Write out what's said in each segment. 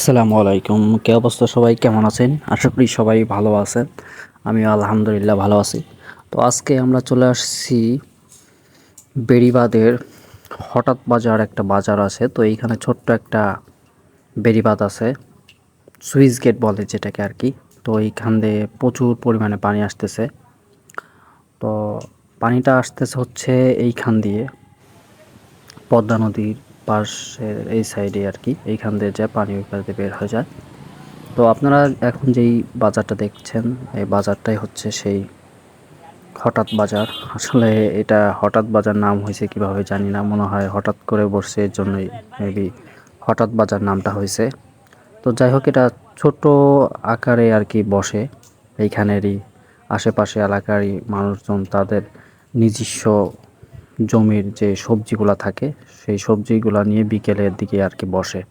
আসসালামু আলাইকুম। কে অবস্থা সবাই? কেমন আছেন? আশা করি সবাই ভালো আছেন। আমি আলহামদুলিল্লাহ ভালো আছি। তো আজকে আমরা চলে আসছি বেড়িবাঁধের হঠাৎ বাজার একটা বাজার আছে। তো এইখানে ছোট্ট একটা বেড়িবাঁধ আছে, সুইচ গেট বলে যেটাকে আর কি। তো এইখান দিয়ে প্রচুর পরিমাণে পানি আসতেছে। তো পানিটা আসতেছে হচ্ছে এইখান দিয়ে পদ্মা নদীর পাশের এই সাইডে আর কি এইখান দিয়ে যায় পানি ওই পাশ দিয়ে বের হয়ে যায়। তো আপনারা এখন যেই বাজারটা দেখছেন, এই বাজারটাই হচ্ছে সেই হঠাৎ বাজার। আসলে এটা হঠাৎ বাজার নাম হয়েছে কীভাবে জানি না, মনে হয় হঠাৎ করে বসছে, এর জন্যই মেবি হঠাৎ বাজার নামটা হয়েছে। তো যাই হোক, এটা ছোট আকারে আর কি বসে। এইখানেরই আশেপাশে এলাকারই মানুষজন তাদের নিজস্ব জমির যে সবজিগুলো থাকে, সেই সবজিগুলো নিয়ে বিকেলের দিকে আর কি বসে।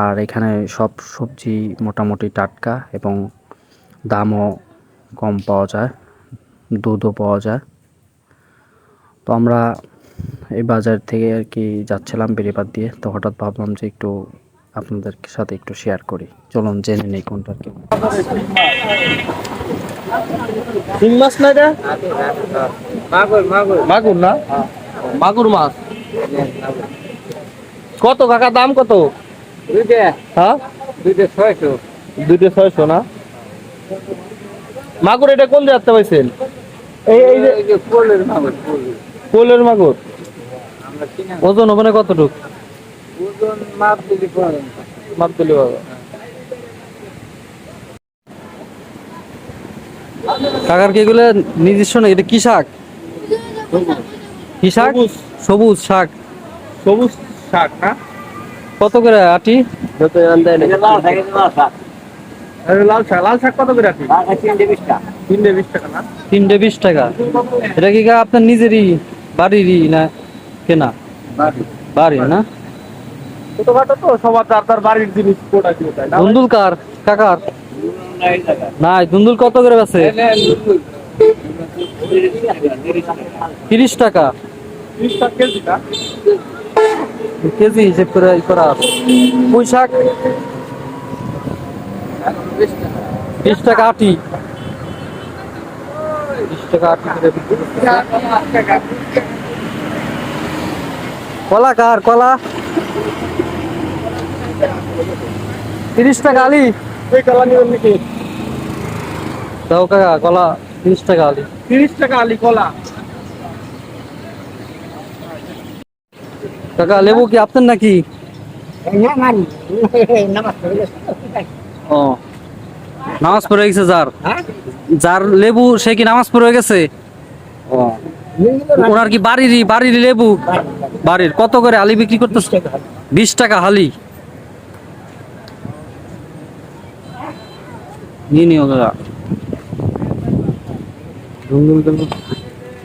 আর এখানে সব সবজি মোটামুটি টাটকা এবং দামও কম পাওয়া যায়, দুধও পাওয়া যায়। তো আমরা এই বাজার থেকে আর কি যাচ্ছিলাম বেড়িবাদ দিয়ে, তো হঠাৎ ভাবলাম যে একটু আপনাদের সাথে একটু শেয়ার করি। চলুন জেনে নেই কোনটা কি। শিং মাছ না এটা? মাগুর মাগুর। মাগুর না? মাগুর মাছ? কত কাকা দাম কত? দুইটা। হ্যাঁ? দুইটা ছয়শো। দুইটা ছয়শো না? মাগুর এটা কোন জায়গাতে পাইছেন? এই এই যে পোলের মাগুর পোলের কোলের মাগুর? ওজন হবে না কতটুক? বাবা। কাকার কি এগুলো নিজস্ব না? এটা কি শাক? কি শাক? সবুজ। শাক। সবুজ শাক না কত করে আটি? লাল শাক লাল শাক। কত করে তিনটে বিশ টাকা। না? তিনটে বিশ টাকা। এটা কি আপনার নিজেরই বাড়িরই না কেনা? বাড়ি না? ছোটখাটো তো সবার তার তার বাড়ির জিনিস কোটা কি তাই না ধুন্দুল কার? কাকার? নাই কত করে আছে তিরিশ টাকা। তিরিশ টাকা কেজি না? কেজি হিসেব করে করা আছে পুঁই শাক? বিশ টাকা আটি। বিশ টাকা আটি করে কলা কার? কলা? তিরিশ টাকা আলি। কালা নিবেন নাকি? দাও কাকা কলা তিরিশ টাকা আলি। তিরিশ টাকা আলি কলা। কাকা লেবু কি আপনার নাকি? ও নামাজ পড়ে গেছে যার। যার লেবু সে কি নামাজ পড়ে গেছে? ও ওনার কি বাড়িরই বাড়ির লেবু? বাড়ির কত করে আলি বিক্রি করতেছে? বিশ টাকা। হালি নিয়ে নিও কাকা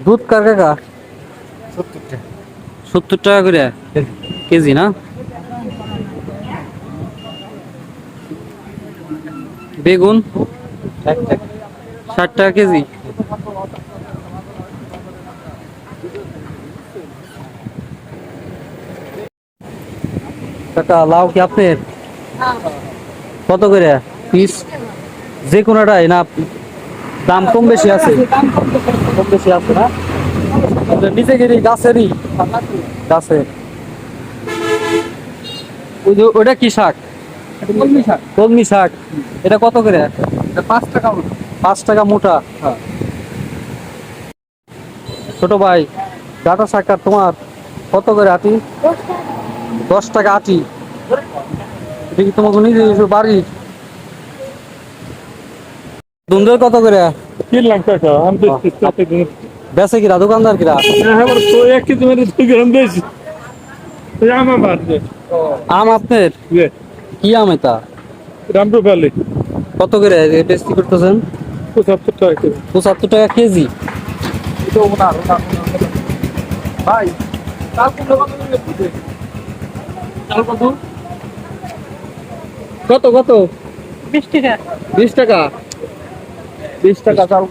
দুধ কার কাকা সত্তর টাকা করে? কেজি না? বেগুন? ষাট টাকা কেজি? কাকা লাউ কি আপনার? কত করে? পিস। যে কোনোটাই না দাম কম বেশি আছে। কম বেশি আছে না? গাছেরই। গাছে। ওটা কি শাক? কলমি শাক। কলমি শাক। এটা কত করে? এটা পাঁচ টাকা পাঁচ টাকা মোটা। ছোট ভাই ডাটা শাক আর তোমার কত করে আটি? দশ টাকা আটি। এটা কি তোমাকে নিজে বাড়ির? দুন্দর কত করে? কিনলাম টাকা আমি তো সাথে কিরা দোকানদার কিরা? হ্যাঁ এক কেজি মেরে দুই গ্রাম দিয়েছি এই আমার আম আপনার? কি আম এটা? রামপুর ভ্যালি। কত করে? বেচতি করতেছেন? পঁচাত্তর টাকা কেজি। পঁচাত্তর টাকা কেজি। ভাই কত কত? বিশ টাকা। বিশ টাকা? বিশ টাকা চাল